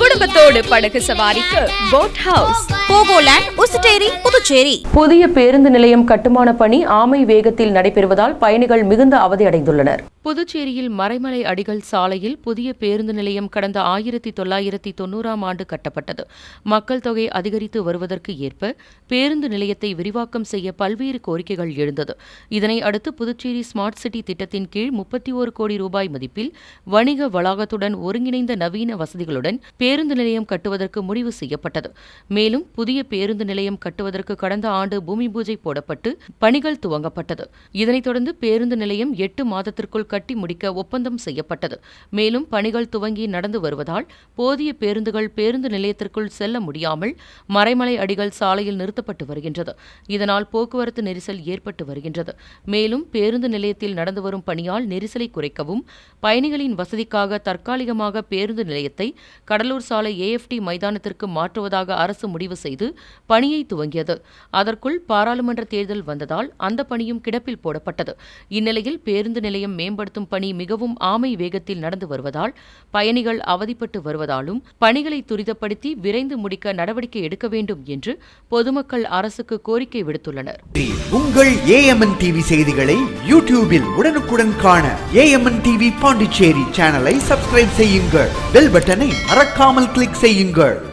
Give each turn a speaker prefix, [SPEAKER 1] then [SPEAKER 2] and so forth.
[SPEAKER 1] குடும்பத்தோடு படகு சவாரிக்கு போட் ஹவுஸ்
[SPEAKER 2] போகோலேண்ட் உசுட்டேரி புதுச்சேரி.
[SPEAKER 3] புதிய பேருந்து நிலையம் கட்டுமான பணி ஆமை வேகத்தில் நடைபெறுவதால் பயணிகள் மிகுந்த அவதி அடைந்துள்ளனர் புதுச்சேரியில் மறைமலை அடிகள் சாலையில் புதிய பேருந்து நிலையம் கடந்த ஆயிரத்தி தொள்ளாயிரத்தி தொண்ணூறாம் ஆண்டு கட்டப்பட்டது. மக்கள் தொகை அதிகரித்து வருவதற்கு ஏற்ப பேருந்து நிலையத்தை விரிவாக்கம் செய்ய பல்வேறு கோரிக்கைகள் எழுந்தது. இதனை அடுத்து புதுச்சேரி ஸ்மார்ட் சிட்டி திட்டத்தின் கீழ் முப்பத்தி ஒரு கோடி ரூபாய் மதிப்பில் வணிக வளாகத்துடன் ஒருங்கிணைந்த நவீன வசதிகளுடன் பேருந்து நிலையம் கட்டுவதற்கு முடிவு செய்யப்பட்டது. மேலும் புதிய பேருந்து நிலையம் கட்டுவதற்கு கடந்த ஆண்டு பூமி பூஜை போடப்பட்டு பணிகள் துவங்கப்பட்டது. இதனைத் தொடர்ந்து பேருந்து நிலையம் எட்டு மாதத்திற்குள் கட்டி முடிக்க ஒப்பந்தம் செய்யப்பட்டது. மேலும் பணிகள் துவங்கி நடந்து வருவதால் போதிய பேருந்துகள் பேருந்து நிலையத்திற்குள் செல்ல முடியாமல் மறைமலை அடிகள் சாலையில் நிறுத்தப்பட்டு வருகின்றது. இதனால் போக்குவரத்து நெரிசல் ஏற்பட்டு வருகின்றது. மேலும் பேருந்து நிலையத்தில் நடந்து வரும் பணியால் நெரிசலை குறைக்கவும் பயணிகளின் வசதிக்காக தற்காலிகமாக பேருந்து நிலையத்தை கடலூர் சாலை ஏஎஃப்டி மைதானத்திற்கு மாற்றுவதாக அரசு முடிவு செய்து பணியை துவங்கியது. அதற்குள் பாராளுமன்ற தேர்தல் வந்ததால் அந்த பணியும் கிடப்பில் போடப்பட்டது. இந்நிலையில் பேருந்து நிலையம் மேம்படுத்தும் பணி மிகவும் ஆமை வேகத்தில் நடந்து வருவதால் பயணிகள் அவதிப்பட்டு வருவதாலும் பணிகளை துரிதப்படுத்தி விரைந்து முடிக்க நடவடிக்கை எடுக்க வேண்டும் என்று பொதுமக்கள் அரசுக்கு கோரிக்கை விடுத்துள்ளனர்.
[SPEAKER 4] உங்கள் ஏஎம்என் டிவி செய்திகளை யூடியூபில் உடனுக்குடன் காண ஏஎம்என் டிவி பாண்டிச்சேரி சேனலை சப்ஸ்கிரைப் செய்யுங்கள். பெல் பட்டனை மறக்காமல் கிளிக் செய்யுங்கள்.